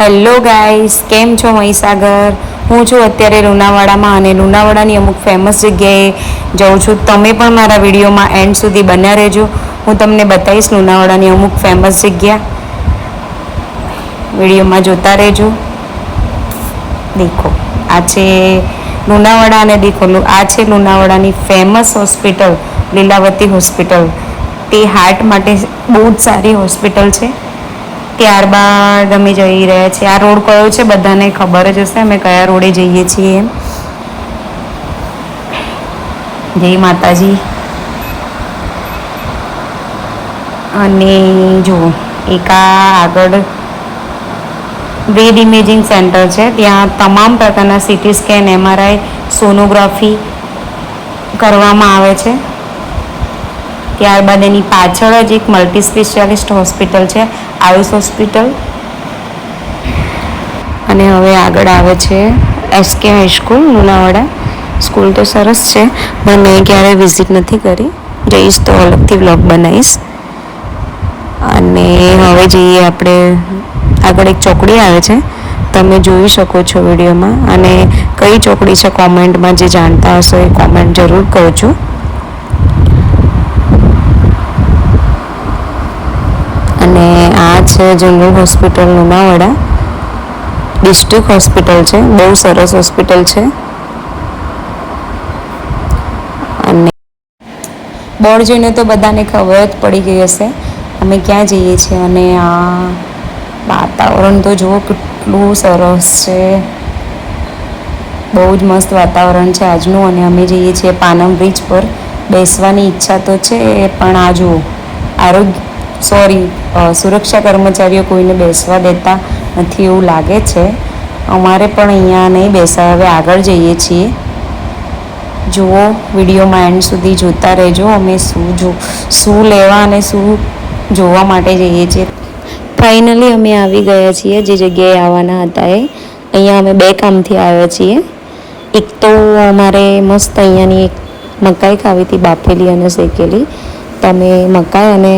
Hello guys, કેમ છો મહીસાગર? હું છું અત્યારે લુણાવાડામાં અને લુણાવાડાની અમુક ફેમસ જગ્યાએ જાઉં છું. તમે પણ મારા વિડીયોમાં એન્ડ સુધી બન્યા રહેજો. હું તમને બતાવીશ લુણાવાડાની અમુક ફેમસ જગ્યા. વિડીયોમાં જોતા રહેજો. દેખો, આ છે લુણાવાડા અને દેખો આ છે લુણાવાડાની ફેમસ હોસ્પિટલ લીલાવતી હોસ્પિટલ તે હાર્ટ માટે બહુ જ સારી હોસ્પિટલ છે. ત્યારબાદ અમે જઈ રહ્યા છીએ. આ રોડ કયો છે બધાને ખબર જ હશે. અમે કયા રોડે જઈએ છીએ. જય માતાજી. અને જો, એક આગળ વેદ ઇમેજિંગ સેન્ટર છે. ત્યાં તમામ પ્રકારના સિટી સ્કેન એમઆરઆઈ સોનોગ્રાફી કરવામાં આવે છે. ત્યારબાદ એની પાછળ જ એક મલ્ટી સ્પેશિયાલિસ્ટ હોસ્પિટલ છે. આયુષ હોસ્પિટલ. અને હવે આગળ આવે છે એસકે હાઈસ્કૂલ લુણાવાડા. સ્કૂલ તો સરસ છે, પણ મેં ક્યારેય વિઝિટ નથી કરી. જઈશ તો અલગથી વ્લોગ બનાવીશ. અને હવે જઈએ આપણે, આગળ એક ચોકડી આવે છે. તમે જોઈ શકો છો વિડીયોમાં. અને કઈ ચોકડી છે કોમેન્ટમાં જે જાણતા હશો એ કોમેન્ટ જરૂર કરજો અને આ છે general hospital Lunawada district hospital છે, બહુ સરસ હોસ્પિટલ છે. અને બોર્ડ જોઈને તો બધાને ખબર જ પડી ગઈ હશે. અમે ક્યાં જઈએ છીએ અને આ વાતાવરણ તો જુઓ કેટલું સરસ છે. બહુ જ મસ્ત વાતાવરણ છે આજનું અને અમે જઈએ છીએ પાનમ બ્રિજ પર. બેસવાની ઈચ્છા તો છે, પણ આ જુઓ, આરોગ્ય સોરી સુરક્ષા કર્મચારીઓ કોઈને બેસવા દેતા નથી એવું લાગે છે. અમારે પણ અહીંયા નહીં બેસાય, હવે આગળ જઈએ છીએ. જુઓ, વિડીયોમાં એન્ડ સુધી જોતા રહેજો. અમે શું જો, શું લેવા અને શું જોવા માટે જઈએ છીએ. ફાઇનલી અમે આવી ગયા છીએ, જે જગ્યાએ આવવાના હતા એ. અહીંયા અમે બે કામથી આવ્યા છીએ. એક તો અમારે મસ્ત અહીંયાની એક મકાઈ ખાવી હતી, બાફેલી અને શેકેલી. તમે મકાઈ અને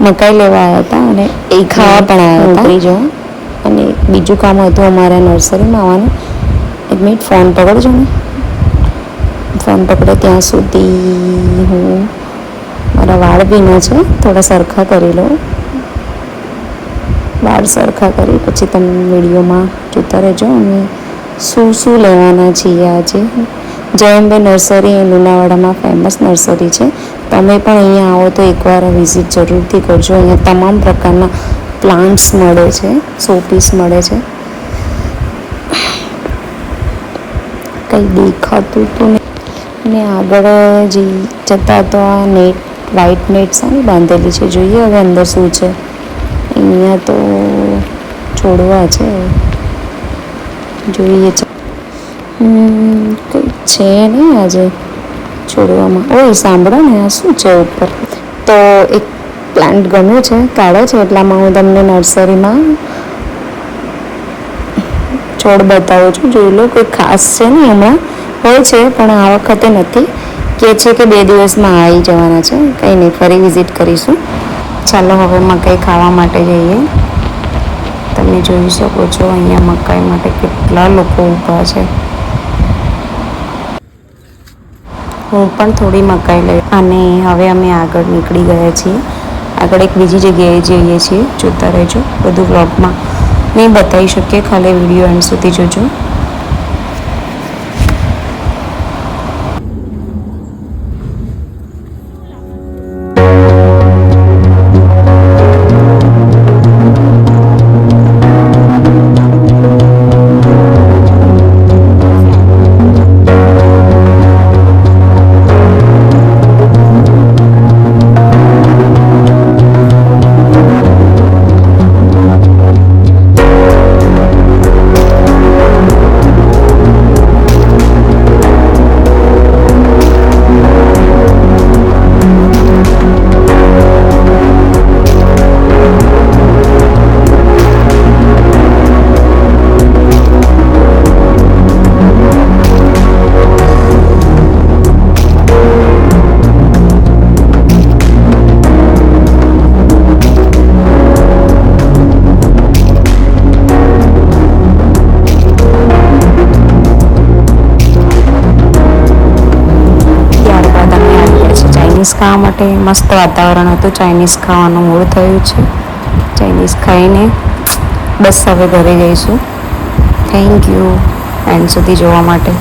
મકાઈ લેવા આવ્યા હતા અને એ ખાવા પણ આવ્યા હતા. ત્રીજો અને બીજું કામ હતું અમારા નર્સરીમાં આવવાનું. એક મિનિટ ફોન પકડજો ને. ફોન પકડે ત્યાં સુધી હું મારા વાળ ભીના છે થોડા સરખા કરી લઉં. વાળ સરખા કરી પછી તમે વિડીયોમાં જોતા રહેજો. અને શું શું લેવાના છીએ આજે. જયંબે નર્સરી એ લુણાવાડામાં ફેમસ નર્સરી છે. તમે પણ અહીંયા આવો તો એકવાર વિઝિટ જરૂરથી કરજો. અહીંયા તમામ પ્રકારના પ્લાન્ટ્સ મળે છે શોપીસ મળે છે. કંઈ દેખાતું તો નહીં. ને આગળ જે જતાં તો આ નેટ વ્હાઈટ નેટ સારી બાંધેલી છે. જોઈએ હવે અંદર શું છે. અહીંયા તો છોડવા છે. જોઈએ છે. કંઈક કંઈ છે ને આજે. છોડવામાં. ઓય, સાંભળો ને, આ શું છે ઉપર? તો એક પ્લાન્ટ ગમ્યો છે, કાળો છે, એટલામાં હું તમને નર્સરીમાં છોડ બતાવું છું. જોઈ લો, કોઈ ખાસ છે ને હમણાં. હોય છે, પણ આ વખતે નથી. કે છે કે બે દિવસમાં આવી જવાના છે. કંઈ નહીં, ફરી વિઝિટ કરીશું. ચાલો, હવે મકાઈ ખાવા માટે જઈએ. તમે જોઈ શકો છો, અહીંયા મકાઈ માટે કેટલા લોકો ઊભા છે. હું પણ થોડી મકાઈ લઈ અને હવે અમે આગળ નીકળી ગયા છીએ. આગળ એક બીજી જગ્યાએ જઈએ છીએ. જોતા રહેજો. બધું વ્લોગમાં નહીં બતાવી શકીએ. ખાલી વીડિયો એન્ડ સુધી જોજો. ખાવા માટે મસ્ત વાતાવરણ હતું. ચાઇનીઝ ખાવાનું મૂળ થયું છે. ચાઇનીઝ ખાઈને બસ હવે ઘરે જઈશું. થેન્ક યુ એન્ડ સુધી જોવા માટે.